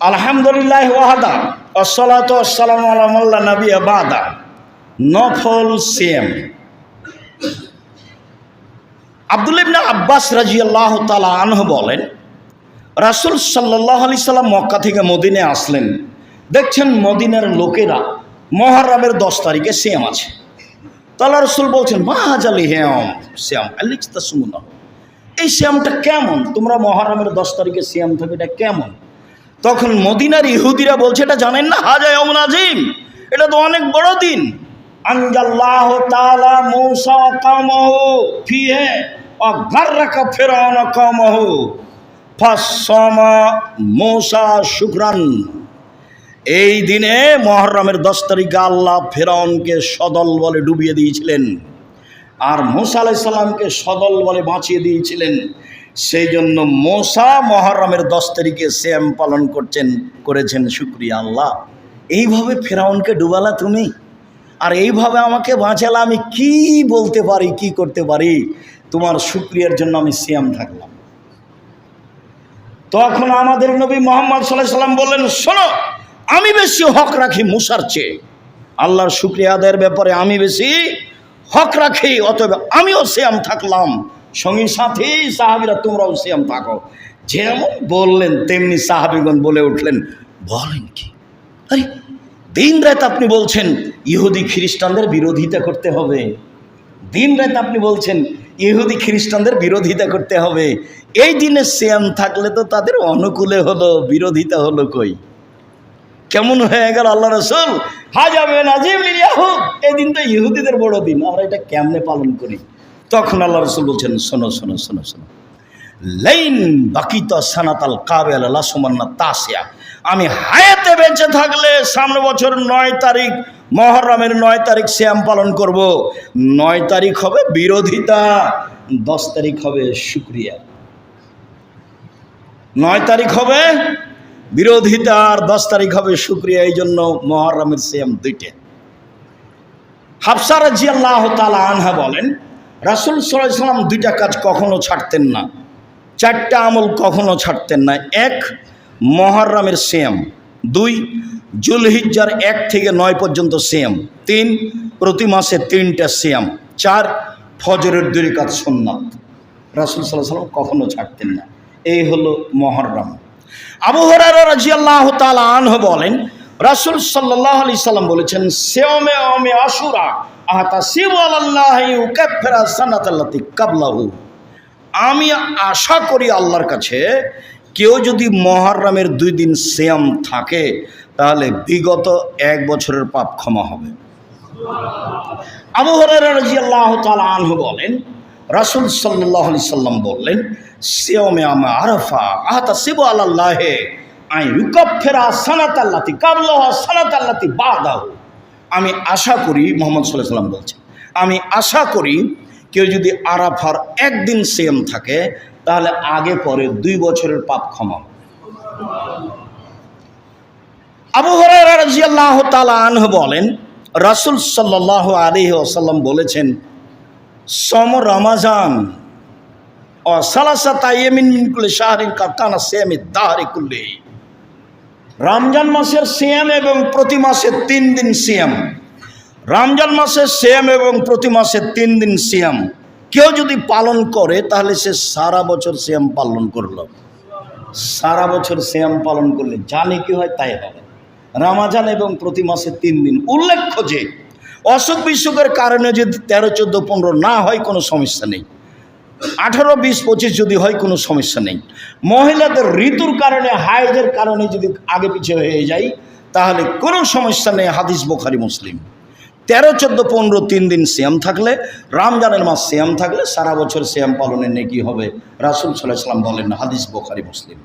আলহামদুলিল্লাহ ওয়াহাদা আসসালাতু আসসালামু আলা মাল্লা নবী বাদা। নফল সিএম। আব্দুল ইবনা আব্বাস রাজিয়াল্লাহ তালা আনহ বলেন, রাসুল সাল্লাহ আলি সাল্লাম মক্কা থেকে মদিনে আসলেন। দেখছেন মদিনার লোকেরা মহারামের দশ তারিখে সিয়াম আছে। তাল্লা রসুল বলছেন, মাহাজালি হেম শ্যাম আলিচতা সুমনা এই শ্যামটা কেমন? তোমরা মহারামের দশ তারিখে শ্যাম থাকে, এটা কেমন? তখন মদিনার ইহুদিরা বলছে, এটা জানেন না? হাজায় অমন আজিম। এটা তো অনেক বড় দিন। তাআলা মূসা এই দিনে মহরমের দশ তারিখে আল্লাহ ফেরাউনকে সদল বলে ডুবিয়ে দিয়েছিলেন। আর মোসা আলাইসাল্লামকে সদল বলে বাঁচিয়ে দিয়েছিলেন। সেই জন্য মোসা মহরমের দশ তারিখে শ্যাম পালন করছেন, করেছেন শুক্রিয়া আল্লাহ। এইভাবে ফেরাউনকে ডুবালা তুমি? আর এইভাবে আমাকে বাঁচালা, আমি কি বলতে পারি, কি করতে পারি? তোমার শুক্রিয়ার জন্য আমি শ্যাম থাকলাম। তখন আমাদের নবী মোহাম্মদ সাল্লাহ সাল্লাম বললেন, শোনো, আমি বেশি হক রাখি মুসার চেয়ে। আল্লাহর শুক্রিয়া আদায়ের ব্যাপারে আমি বেশি হক রাখি, অতএব আমিও শ্যাম থাকলাম। সঙ্গী সাথী, সাহাবিরা, তোমরাও শ্যাম থাকো। যেমন বললেন, তেমনি সাহাবিগণ বলে উঠলেন, বলেন কি? আরে, দিন রাত আপনি বলছেন, ইহুদি খ্রিস্টানদের বিরোধিতা করতে হবে। দিন রাত আপনি বলছেন, ইহুদি খ্রিস্টানদের বিরোধিতা করতে হবে। এই দিনে শ্যাম থাকলে তো তাদের অনুকূলে হলো, বিরোধিতা হলো কই? কেমন হয়ে গেল আল্লাহ রসুল? হাজাবে নাজিম লিয়াহু এই দিন তো ইহুদিদের বড় দিন, আমরা এটা কেমনে পালন করি? তখন আল্লাহ রসুল বলছেন, শোনো শোনো শোনো শোনো। লাইন বাকিত সানাতাল কাবেল আল্লাহ সুমান্না তাসিয়া। আমি হায়াতে বেঁচে থাকলে সামনে বছর নয় তারিখ, মহরমের নয় তারিখ শ্যাম পালন করব। নয় তারিখ হবে বিরোধিতা, দশ তারিখ হবে শুক্রিয়া। নয় তারিখ হবে বিরোধিতা আর দশ তারিখ হবে, শুক্রিয়া, এই জন্য মহরমের শ্যাম দুইটা। হাফসা রাজি আল্লাহ তালা আনহা বলেন, রাসুল সাল্লাম দুইটা কাজ কখনো ছাড়তেন না। চারটা আমল কখনো ছাড়তেন না। এক, মহরমের শ্যাম দুই, জুলহিজ্জার এক থেকে নয় পর্যন্ত শ্যাম তিন, প্রতি মাসে তিনটা শ্যাম চার, ফজরের দুই কাজ সোননাথ রাসুল সাল্লাহ সাল্লাম কখনো ছাড়তেন না। এই হলো মহরম। আবু হরারা রাজি আল্লাহ তালা আনহ বলেন, রাসুল সাল্লাহ আলি সাল্লাম বলেছেন সেওমে অমে আশুরা আহতা শিব আল্লাহ উকাফেরা সানাতাল্লাতি কাবলাহু। আমি আশা করি আল্লাহর কাছে, কেউ যদি মহরমের দুই দিন শ্যাম থাকে, তাহলে বিগত এক বছরের পাপ ক্ষমা হবে। আবু হরারা রাজি আল্লাহ তালা আনহ বলেন রাসুল সাল্লাহ সাল্লাম বললেন সেওমে আমা আরফা আহতা শিব আল্লাহে আই রুকফেরা সানাত আল্লাতি কাবলাহ সানাত আল্লাতি বাদাহ। আমি আশা করি, মোহাম্মদ সাল্লাহ সাল্লাম বলছেন, আমি আশা করি কেউ যদি আরাফার একদিন সেম থাকে, তাহলে আগে পরে দুই বছরের পাপ ক্ষমা। আবু হরারা রাজিয়াল্লাহ তালা আনহ বলেন, রাসুল সাল্লাহ আলী ওসাল্লাম বলেছেন সম রমাজান। ও সালাসা তাইমিন মিনকুলে শাহরিন কাতানা সেমি দাহারি কুল্লে। রমজান মাসের সিয়াম এবং প্রতি মাসে তিন দিন সিয়াম। রমজান মাসের সিয়াম এবং প্রতি মাসে তিন দিন সিয়াম। কেউ যদি পালন করে, তাহলে সে সারা বছর সিয়াম পালন করল। সারা বছর সিয়াম পালন করলে, জানে কি হয়, তাই হবে। রামাজান এবং প্রতি মাসে তিন দিন। উল্লেখ্য যে অসুখ বিসুখের কারণে যদি তেরো, চোদ্দ, পনেরো না হয়, কোনো সমস্যা নেই। আঠারো, বিশ, পঁচিশ যদি হয়, কোনো সমস্যা নেই। মহিলাদের ঋতুর কারণে হাইজের কারণে যদি আগে পিছিয়ে হয়ে যায় তাহলে কোনো সমস্যা নেই, হাদিস বোখারি, মুসলিম। তেরো, চোদ্দ, পনেরো, তিন দিন শ্যাম থাকলে, রমজানের মাস শ্যাম থাকলে, সারা বছর শ্যাম পালনের নেকি হবে। রাসুল সাল্লাহ সাল্লাম বলেন, হাদিস বোখারি, মুসলিম।